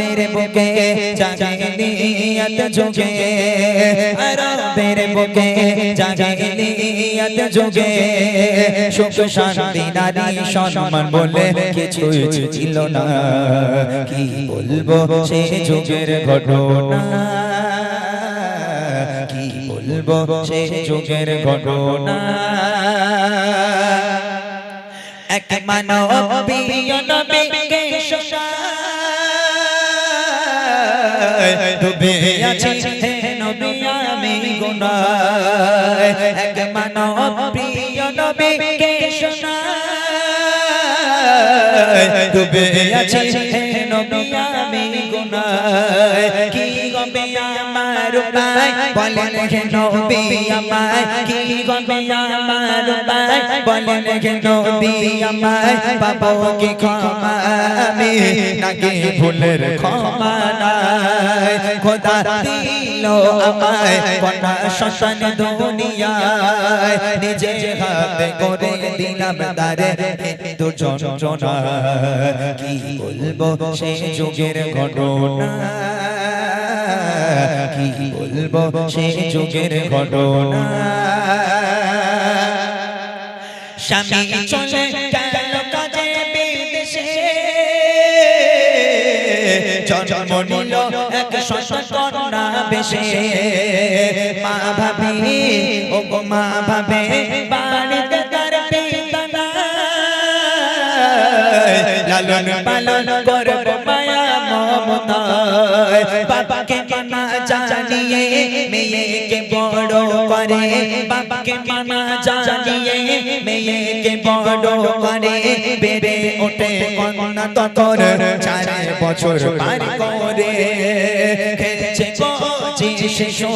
আরবের বুকে জাগিলিয়াত যুগে আরবের বুকে জাগিলিয়াত যুগে সুখ শান্তি নারী সম্মান বলে কিছু ছিল না কি বলব সে যুগের ঘটনা কি বলব সে যুগের ঘটনা এক নবীকে শোনায় ডুবে আছি হে নবী, আমি গুনায় এক মানব প্রিয় নবীকে শোনায়। ডুবে আছি হে নবী, আমি গুনায় কি গবে আমার পায় বলেন হে নবী আমায়, কি গবে আমার পায় বলেন হে নবী আমায় পাবো কি ক্ষমা আমি? নাকি ভুলের ক্ষমা নাই? খোদা দিল আমায় কন্যা সন্তান দুনিয়ায়। নিজে হাতে করে দিলাম তারে তো যন্ত্রণা কি বলব সে যুগের ঘটনা? কি বলব সে যুগের ঘটনা? স্বামী চলে গেল কাজে বিদেশে। জন্ম নিল এক সন্তানা বেশে। মা ভাবি ও গো মা ভাবে, বাড়িতে তার পিতা লালন পালন করব মায়া মমতায়। বাবাকে মেয়েকে বড় করে বাবাকে মানা জানিয়ে মেয়েকে বড় করে বেড়ে ওঠে কন্যা তখন চার বছর পার করে খেলছে শিশু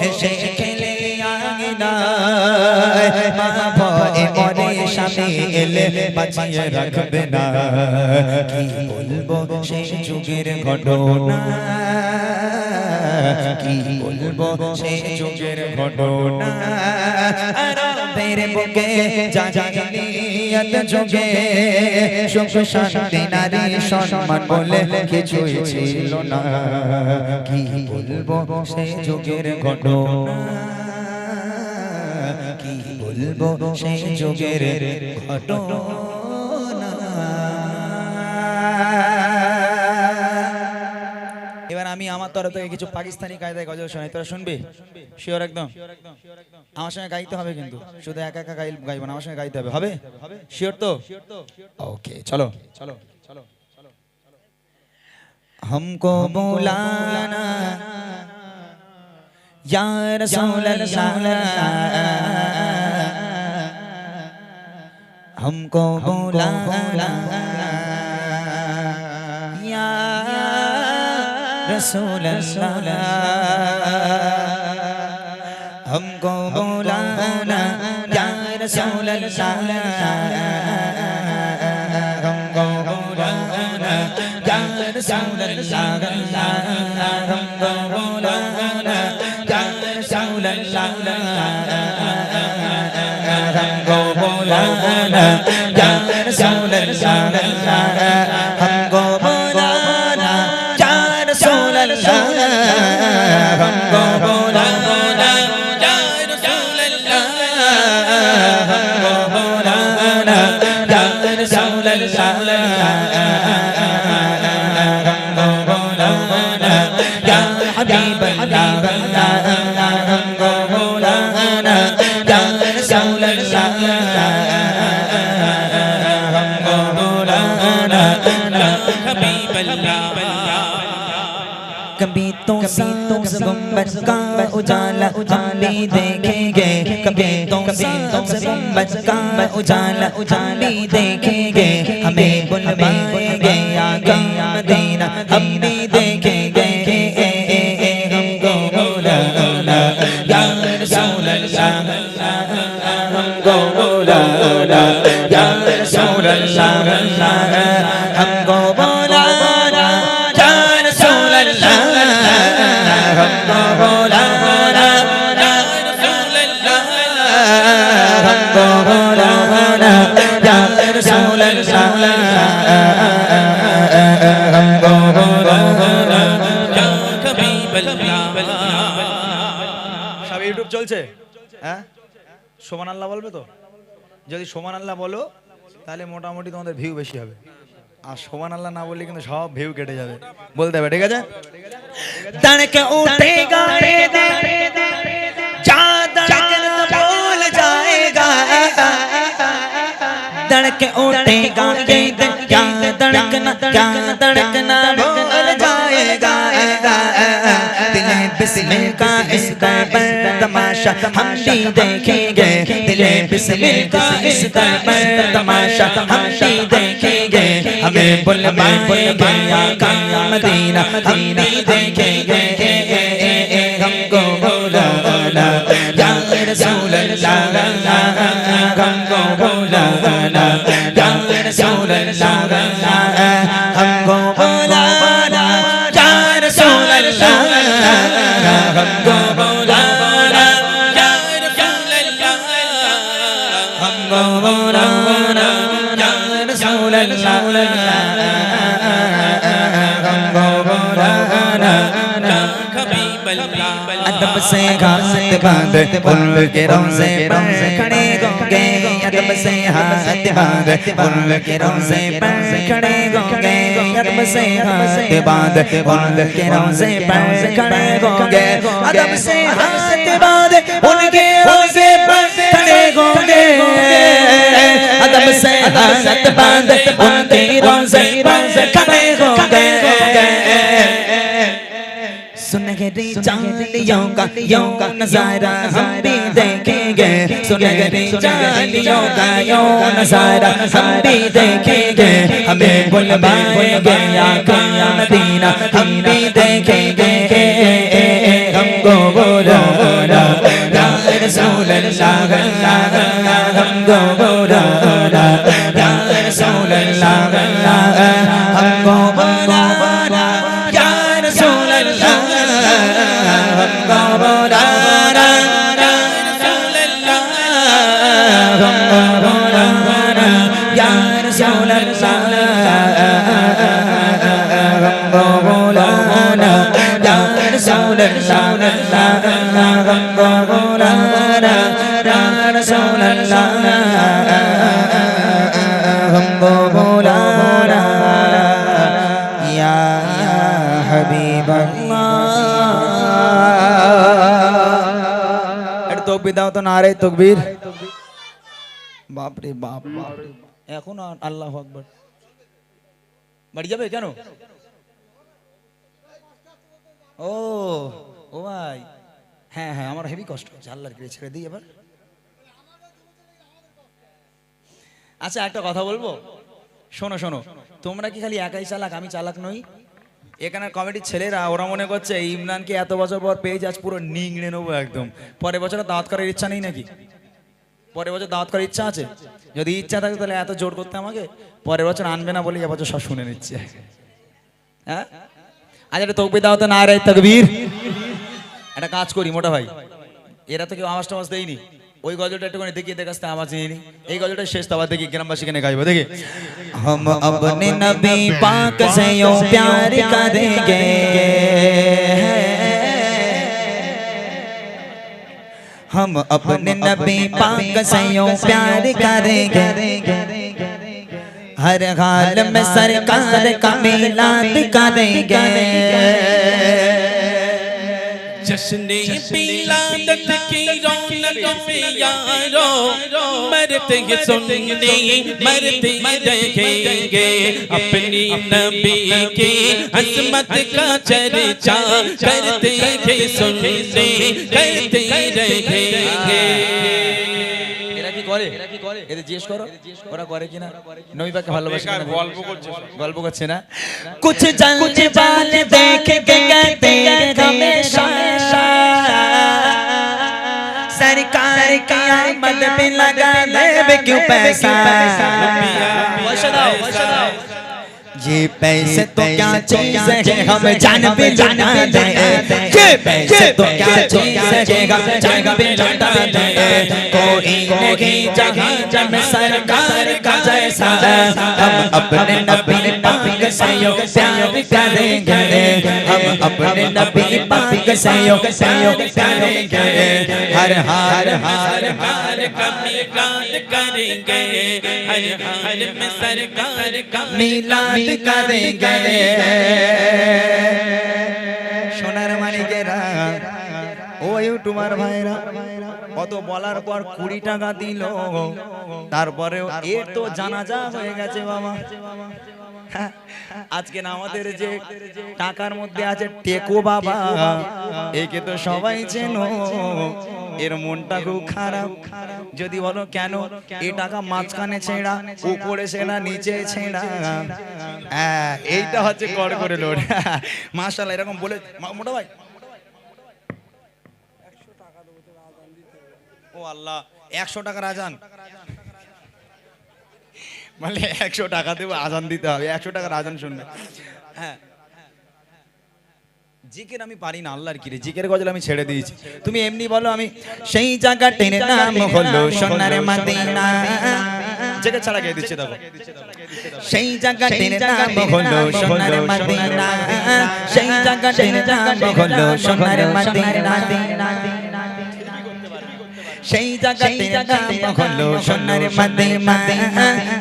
হেসে খেলে বাঁচিয়ে রাখবে না কি বলব সেই যুগের ঘটনা কি বলব? সেই যুগের ঘটনা আরবের বুকে জাগিলিয়াত যুগে সুখ শান্তি, নারী সম্মান বলে কিছুই ছিল না। কি বলব? সেই যুগের ঘটনা বলব? সেই যুগের ঘটনা আমি আমার তরফ থেকে কিছু পাকিস্তানি কায়দায় গজল শোনাই তোরা শুনবি শিওর একদম আমার সঙ্গে গাইতে হবে কিন্তু শুধু একা একা গাই গাইবো না আমার সঙ্গে গাইতে হবে হবে শিওর তো ওকে চলো চলো চলো हमको बुलाना या रसूल अल्लाह हमको बुलाना رسول اللہ ہم کو بلانا یا رسول اللہ ہم کو بلانا یا رسول اللہ ہم کو بلانا یا رسول اللہ ہم کو بلانا یا رسول اللہ गुंबद का उजाला भी देखेंगे। कभी तो गुंबद का उजाला भी देखेंगे। हमें बुलवाएँगे आगा मदीना, हम भी সব ইউটিউব চলছে হ্যাঁ সোমান আল্লাহ বলবে তো যদি সোমান আল্লাহ বলো তাহলে মোটামুটি তোমাদের ভিউ বেশি হবে আর সোমান আল্লাহ না বললে কিন্তু সব ভিউ কেটে যাবে বলতে হবে ঠিক আছে तड़क उठेगा जा धड़कन बोल जाएगा धड़क उठेगा ये दिल क्या धड़कना क्या धड़कना बिस्मिल का इस दर पर तमाशा हम भी देखेंगे दिले बिस्मिल का इस दर पर तमाशा हम भी देखेंगे हमें बुलवाएंगे आका मदीना हम भी देखेंगे हमको बुलाना या रसूल अल्लाह हमको बुलाना या रसूल अल्लाह अदब से घात बाँध उल के रोज़े पर खड़े होंगे। अदब से हाथ बाँध उल के रोज़े पर खड़े होंगे। अदब से हाथ बाँध उल के रोज़े पर खड़े होंगे। अदब से हाथ बाँध उनके रोज़े पर खड़े होंगे। अदब से हाथ बाँध उनके रोज़े पर खड़े होंगे। सुनहरी चालियों का यो का नजारा हम भी देखेंगे सुनहरी चालियों का यो नजारा हम भी देखेंगे हमें बुलवाएंगे आका मदीना हम भी देखेंगे رسول الله لا لا لا لا رسول الله هم مولانا يا حبيب الله তকবির দাও তো নারে তকবীর বাপরে বাপ এখন আল্লাহ আকবর বাড়ি যাবে কেন ও ও ভাই। হ্যাঁ হ্যাঁ আমার হেভি কষ্ট হচ্ছে। আল্লাহর কিরে ছেড়ে দিই এবার। আচ্ছা একটা কথা বলব? শোনো শোনো। তোমরা কি খালি একাই চালাক? আমি চালাক নই। এখানে কমেডির ছেলেরা, ওরা মনে করছে, ইমরানকে এত বছর পর পেয়ে আজ পুরো নিংড়ে নেব একদম। পরের বছর দাওয়াত করার ইচ্ছা নেই নাকি? পরের বছর দাওয়াত করার ইচ্ছা আছে? যদি ইচ্ছা থাকে তাহলে এত জোর করতে আমাকে? পরের বছর আনবে না বলে এবছর সব শুনে নিচ্ছে। হ্যাঁ? আজ একটা তকবির দাও তো না রে তকবীর একটা কাজ করি মোটা ভাই এরা তো কেউ আওয়াজ টাওয়াজ দেয়নি ওই গজলটা একটুখানি দেখিয়ে দেখাস আওয়াজ নিয়ে নি এই গজলটা শেষ তো আবার দেখি গ্রামবাসী কেনে গাইবো দেখি हम अपने नबी पाक से यूं प्यार करेंगे हम अपने नबी पाक से यूं प्यार करेंगे हर हाल में सरकार का मिलाद करेंगे। जश्न मरते सुनने मरते देखेंगे। अपनी नबी की असमत का चर्चा करते सुनने करते করে এদের জিজ্ঞেস করো ওরা করে কিনা নবী পাককে ভালোবাসে কিনা গল্প করছে গল্প করছে না कुछ जंज बाल देख के कहते हैं हमेशा सरकार क़यामत पे लगा ले क्यों पैसा ये पैसे तो क्या चीज़ है? हम जान पे लुटा दे ये पैसे तो क्या चीज़ है? हम जान पे लुटा दे कोई नहीं जहाँ जब सरकार का जैसा हम अपने नबी पाक से यो प्यार करेंगे। हम अपने नबी पाक से यो प्यार करेंगे। हर हार हार हर कमी करेंगे। हर हाल में सरकार का মিলাদ করেंगे সোনার মালিকেরা, ও ইউটিউবার ভাইরা, কত বলার পর কুড়ি টাকা দিল। তারপরেও এর তো জানাজা হয়ে গেছে বাবা। আজকে না আমাদের যে টাকার মধ্যে আছে টেকো বাবা একে তো সবাই চেনো। এর মনটা খুব খারাপ। যদি বলো কেন এ টাকা মাঝখানে ছেঁড়া উপরে ছেঁড়া নিচে ছেঁড়া হ্যাঁ এইটা হচ্ছে কর করে লোড। মাশাল্লাহ এরকম বলে মোটা ভাই। ও আল্লাহ একশো টাকার আজান। বলে একশো টাকা দেবো আজান দিতে হবে। একশো টাকার আজান শুনবে। হ্যাঁ। জিকের আমি পারি না আল্লাহর কিরে। জিকের গজল আমি ছেড়ে দিয়েছি। তুমি এমনি বলো আমি সেই জায়গাটির নাম হলো সোনার মদিনা। জিকের ছাড়া গিয়ে দিচ্ছি দেখো। সেই জায়গাটির নাম হলো সোনার মদিনা। সেই জায়গাটির নাম হলো সোনার মদিনা। সেই জায়গাটির নাম হলো সোনার মদিনা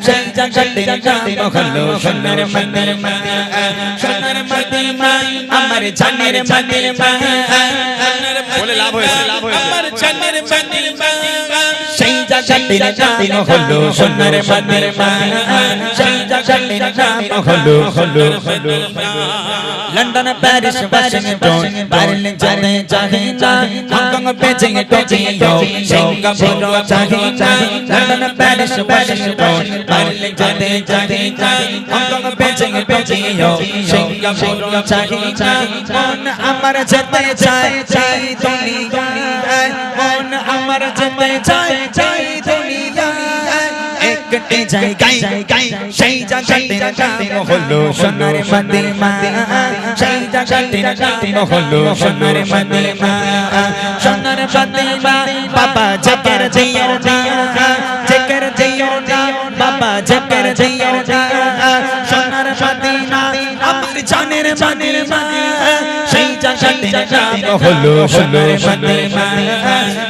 সেই জায়গাটির নাম হলো সোনার মদিনা সোনার মদিনা আমার জানের মদিনা বলে লাভ হয়েছে লাভ হয়েছে। আমার জানের মদিনা সেই জায়গাটির নাম হলো সোনার মদিনা সেই জায়গাটির নাম হলো হলো হলো লন্ডন প্যারিস ওয়াশিংটন বার্লিন জানে চাহিদা Hong Kong Beijing Tokyo Singapore চাহিদা লন্ডন প্যারিস ওয়াশিংটন বার্লিন জানে চাহিদা হংকং বেজিং টোকিও সিঙ্গাপুর চাহিদা মন আমার যেতে চায় চাই দুনিয়ায় মন আমার যেতে চায় চাই দুনিয়ায় একটি জায়গায়, সেই জায়গাটির নাম হলো সোনার মদিনা। সেই জায়গাটির নাম হলো সোনার মদিনা। সোনার মদিনা, বাবা জেকের না মদিনা আমার জানের মদিনা সেই জায়গাটির নাম হলো সোনার মদিনা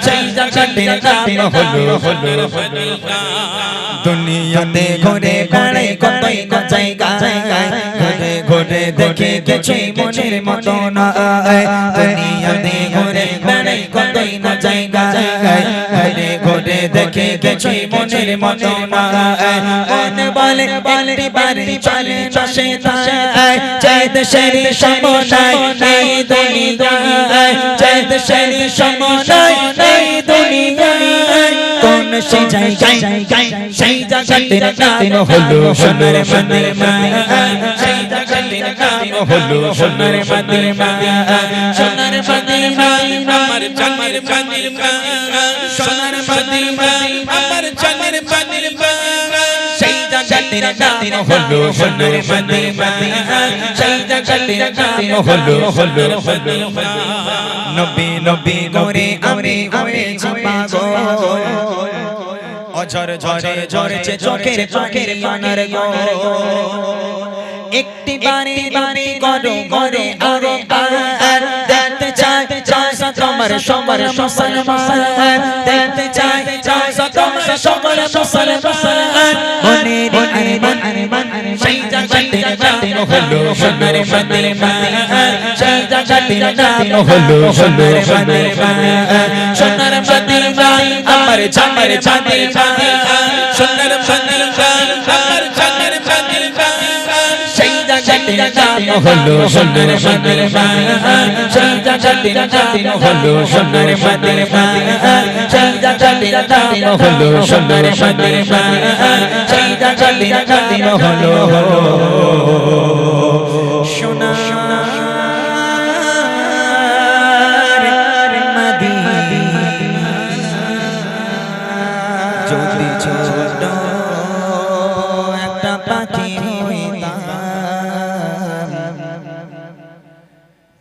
সেই জায়গাটির নাম হলো হলো দুনিয়াতে ঘুরে ঘুরে কতই না জায়গায় ঘুরে ঘুরে দেখে কিছুই মনের মতো নয় দুনিয়াতে ঘুরে ঘুরে কতই না জায়গায় ঘুরে ঘুরে দেখে কিছুই মনের মতো নয় মন বলে বলে বাড়ি, চলে চষে চাই দেশের সমনায় এই দুনিয়ায় চাই দেশের সমনায় এই দুনিয়ায় কোন সেই জায়গায়, সেই জায়গাটির নাম হলো সোনার সেই জায়গাটির নাম হলো সোনার মদিনা সোনার মদিনা আমার জানের মদিনা সোনার মদিনা আমার জানের মদিনা সেই জায়গাটির নাম হলো সোনার মদিনা সেই জায়গাটির নাম হলো হলো হলো নবী নবী করে আমি আমি পাগল। অঝর ঝরে ঝরেছে চোখের চোখের মানার গো একটি বারে বারে করো করে আরও আর দেখতে চাই চাই তোমার সবার মুসলমান দেখতে চাই চাই তোমার সবার মুসলমান মনে মনে মনে মনে সেই জায়গাটির নাম হলো সোনার মদিনা সেই জায়গাটির নাম হলো সোনার মদিনা সোনার মদিনা আমার জানের মদিনা সোনার মদিনা হলো সোনার মদিনা সেই জায়গাটির নাম হলো সোনার মদিনা সেই জায়গাটির নাম হলো সোনার মদিনা সেই জায়গাটির নাম হলো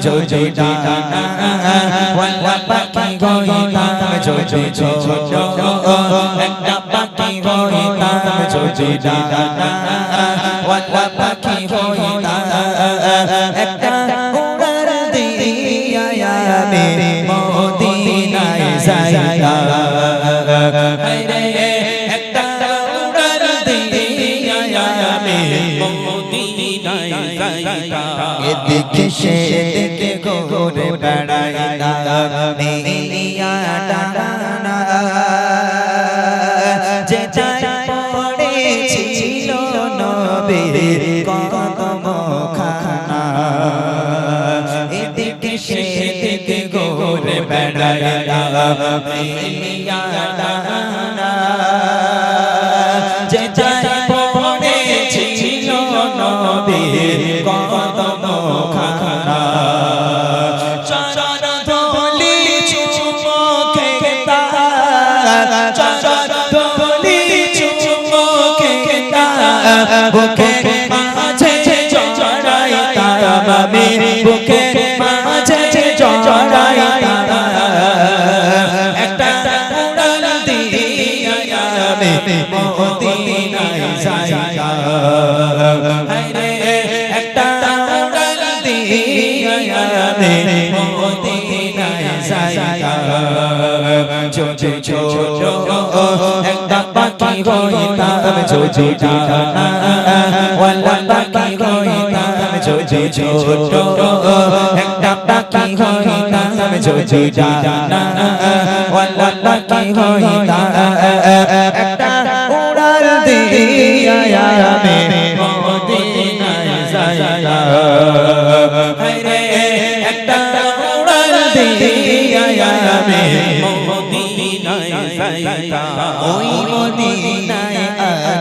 হইতাম যদি ডানা ওয়ালা পাখি হইতাম যদি ছোট একটা পাখি হইতাম যদি ডানা ওয়ালা পাখি হইতাম একটা উড়ার দিয়া আমি মদিনায় যাইতাম হায়রে একটা উড়ার দিয়া আমি মদিনায় যাইতা এদিকে সে দিকে Amém. মদিনায় যাইতাম যদি ছোট একটা পাখি হইতাম যদি ডানা ওয়ালা পাখি হইতাম যদি ছোট একটা পাখি হইতাম যদি ডানা ওয়ালা পাখি হইতাম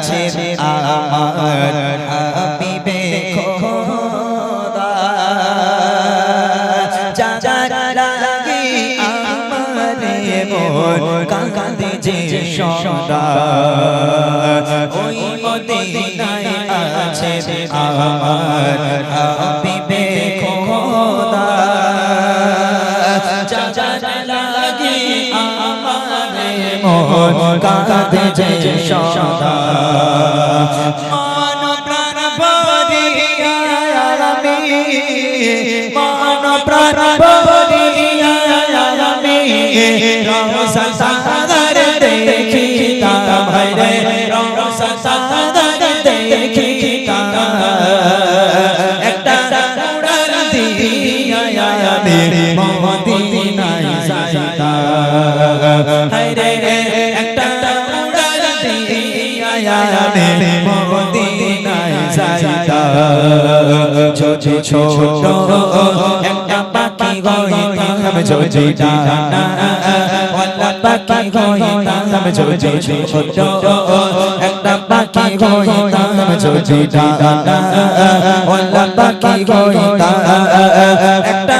আছে আমার হাবিবে খোদা। যার লাগি আমারে মন কাঁদে যে সদা। ওই মদিনায় আছে আমার মন কাঁদে যে সদা। মন প্রাণ ভরি মন প্রাণ যদি ছোট একটা পাখি হইতাম যদি ডানা ওয়ালা পাখি হইতাম যদি ছোট একটা পাখি হইতাম যদি ডানা ওয়ালা পাখি হইতাম একটা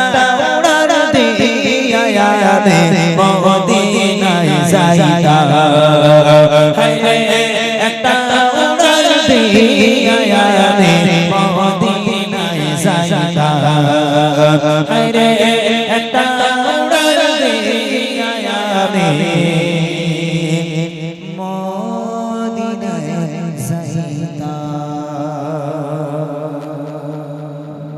উড়ার দিয়া আমি মদিনায় যাইতাম হায়রে